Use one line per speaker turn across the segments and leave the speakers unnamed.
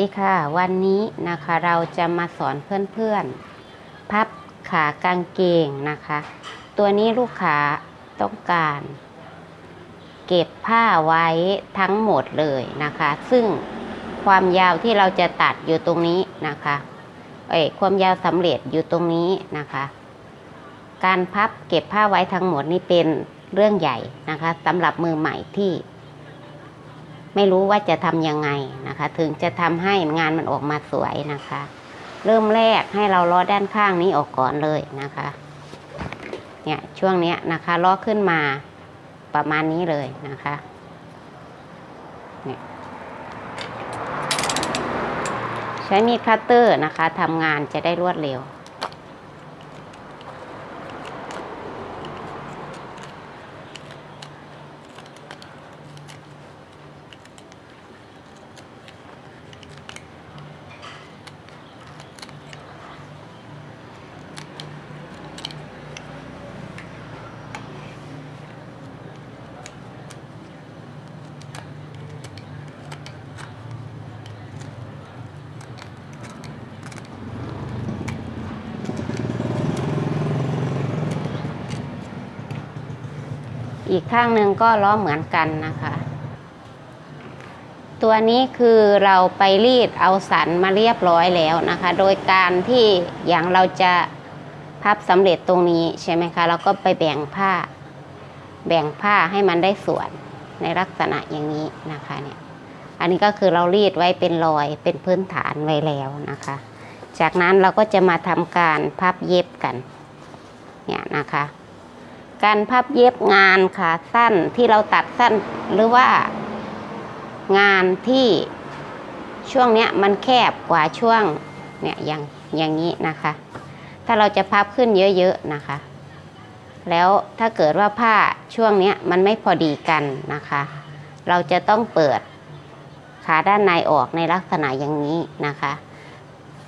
ดีค่ะ วันนี้นะคะเราจะมาสอนเพื่อนๆ พับขากางเกงนะคะ ตัวนี้ลูกค้าต้องการ เก็บผ้าไว้ทั้งหมดเลยนะคะ ซึ่งความยาวที่เราจะตัดอยู่ตรงนี้นะคะเอ้ความยาวสำเร็จอยู่ตรงนี้นะคะ การพับเก็บผ้าไว้ทั้งหมดนี่เป็นเรื่องใหญ่นะคะสำหรับมือใหม่ที่ ไม่รู้ว่าจะทำยังไงนะคะ ถึงจะทำให้งานมันออกมาสวยนะคะ เริ่มแรกให้เราล้อด้านข้างนี้ออกก่อนเลยนะคะเนี่ยช่วงเนี้ยนะคะล้อขึ้นมาประมาณนี้เลยนะคะเนี่ยใช้มีดคัตเตอร์นะคะทำงานจะได้รวดเร็ว อีกข้างหนึ่งก็ล้อเหมือนกันนะคะ ตัวนี้คือเราไปรีดเอาสันมาเรียบร้อยแล้วนะคะ โดยการที่อย่างเราจะพับสำเร็จตรงนี้ใช่ไหมคะเราก็ไปแบ่งผ้า แบ่งผ้าให้มันได้ส่วนในลักษณะอย่างนี้นะคะเนี่ยอันนี้ก็คือเรารีดไว้เป็นรอยเป็นพื้นฐานไว้แล้วนะคะ จากนั้นเราก็จะมาทำการพับเย็บกันเนี่ยนะคะ การพับเย็บงานขาสั้นที่เราตัดสั้นหรือว่างานที่ช่วงเนี้ยมันแคบกว่าช่วงเนี่ยอย่างอย่างนี้นะคะ ถ้าเราจะพับขึ้นเยอะๆนะคะ แล้วถ้าเกิดว่าผ้าช่วงเนี้ยมันไม่พอดีกันนะคะ เราจะต้องเปิดขาด้านในออกในลักษณะอย่างนี้นะคะ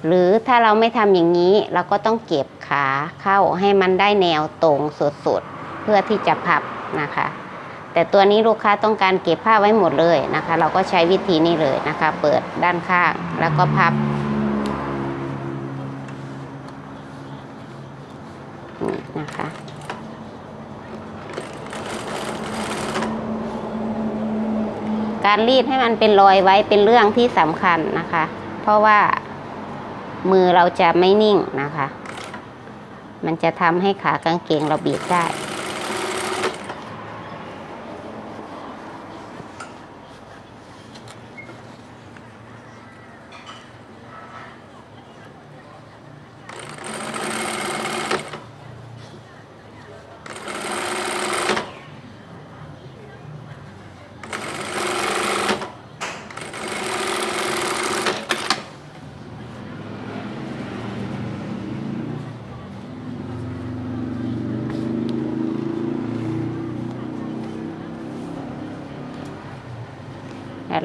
หรือถ้าเราไม่ทำอย่างนี้เราก็ต้องเก็บขาเข้าให้มันได้แนวตรงสุดๆ พื่อที่จะพับนะคะ แต่ตัวนี้ลูกค้าต้องการเก็บผ้าไว้หมดเลยนะคะ เราก็ใช้วิธีนี้เลยนะคะ เปิดด้านข้างแล้วก็พับนี่นะคะการรีดให้มันเป็นรอยไว้เป็นเรื่องที่สำคัญนะคะ เพราะว่ามือเราจะไม่นิ่งนะคะ มันจะทำให้ขากางเกงเราบีบได้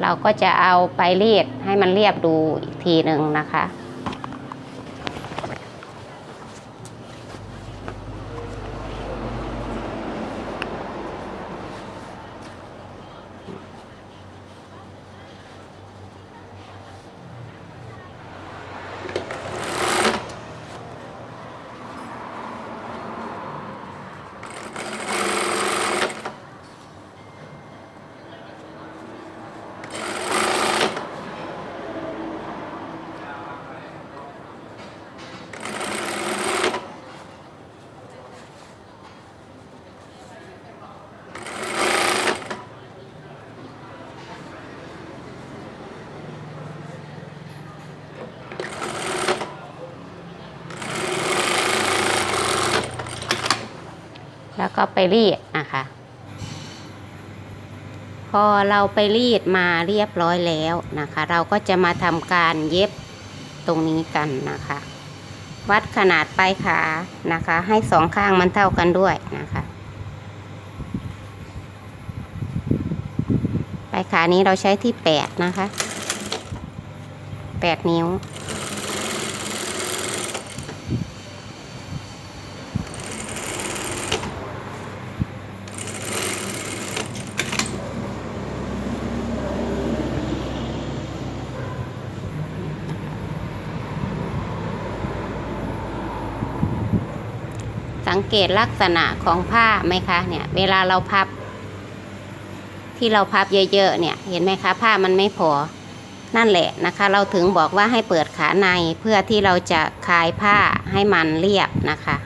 แล้วเราก็จะเอาไปรีดให้มันเรียบดูอีกทีหนึ่งนะคะ แล้วก็ไปรีดนะคะ พอเราไปรีดมาเรียบร้อยแล้วนะคะ เราก็จะมาทำการเย็บตรงนี้กันนะคะ วัดขนาดปลายขานะคะ ให้สองข้างมันเท่ากันด้วยนะคะปลายขานี้เราใช้ที่แปดนะคะแปดนิ้ว สังเกตลักษณะของผ้าไหมคะเนี่ยเวลาเราพับ ที่เราพับเยอะๆเนี่ยเห็นไหมคะผ้ามันไม่พอนั่นแหละนะคะ เราถึงบอกว่าให้เปิดขาในเพื่อที่เราจะคลายผ้าให้มันเรียบนะคะ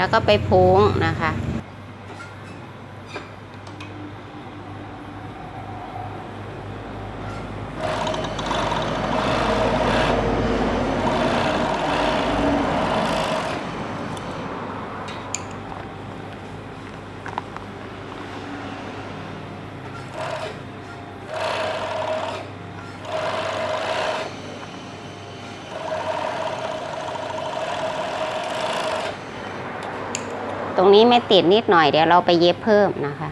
แล้วก็ไปพุงนะคะ ตรงนี้ไม่ติดนิดหน่อยเดี๋ยวเราไปเย็บเพิ่มนะคะ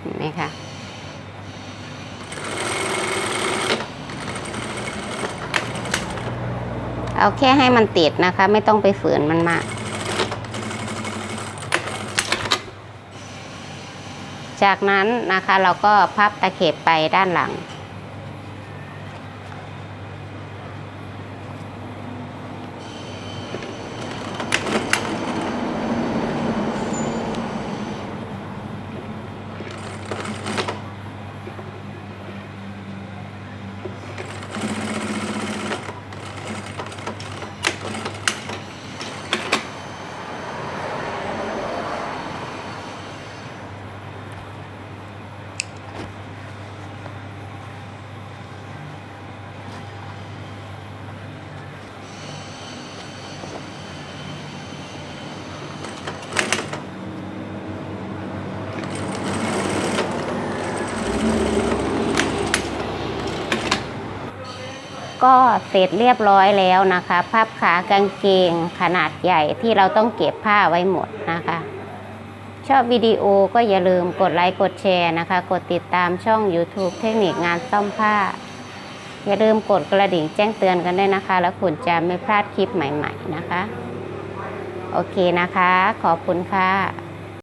เห็นไหมคะเอาแค่ให้มันติดนะคะ ไม่ต้องไปฝืนมันมาก จากนั้นนะคะเราก็พับตะเข็บไปด้านหลัง ก็เสร็จเรียบร้อยแล้วนะคะพับขากางเกงขนาดใหญ่ที่เราต้องเก็บผ้าไว้หมดนะคะ ชอบวิดีโอก็อย่าลืมกดไลค์กดแชร์นะคะ กดติดตามช่อง YouTube เทคนิคงานซ่อมผ้า อย่าลืมกดกระดิ่งแจ้งเตือนกันด้วยนะคะ แล้วคุณจะไม่พลาดคลิปใหม่ ๆนะคะ โอเคนะคะ ขอบคุณค่ะ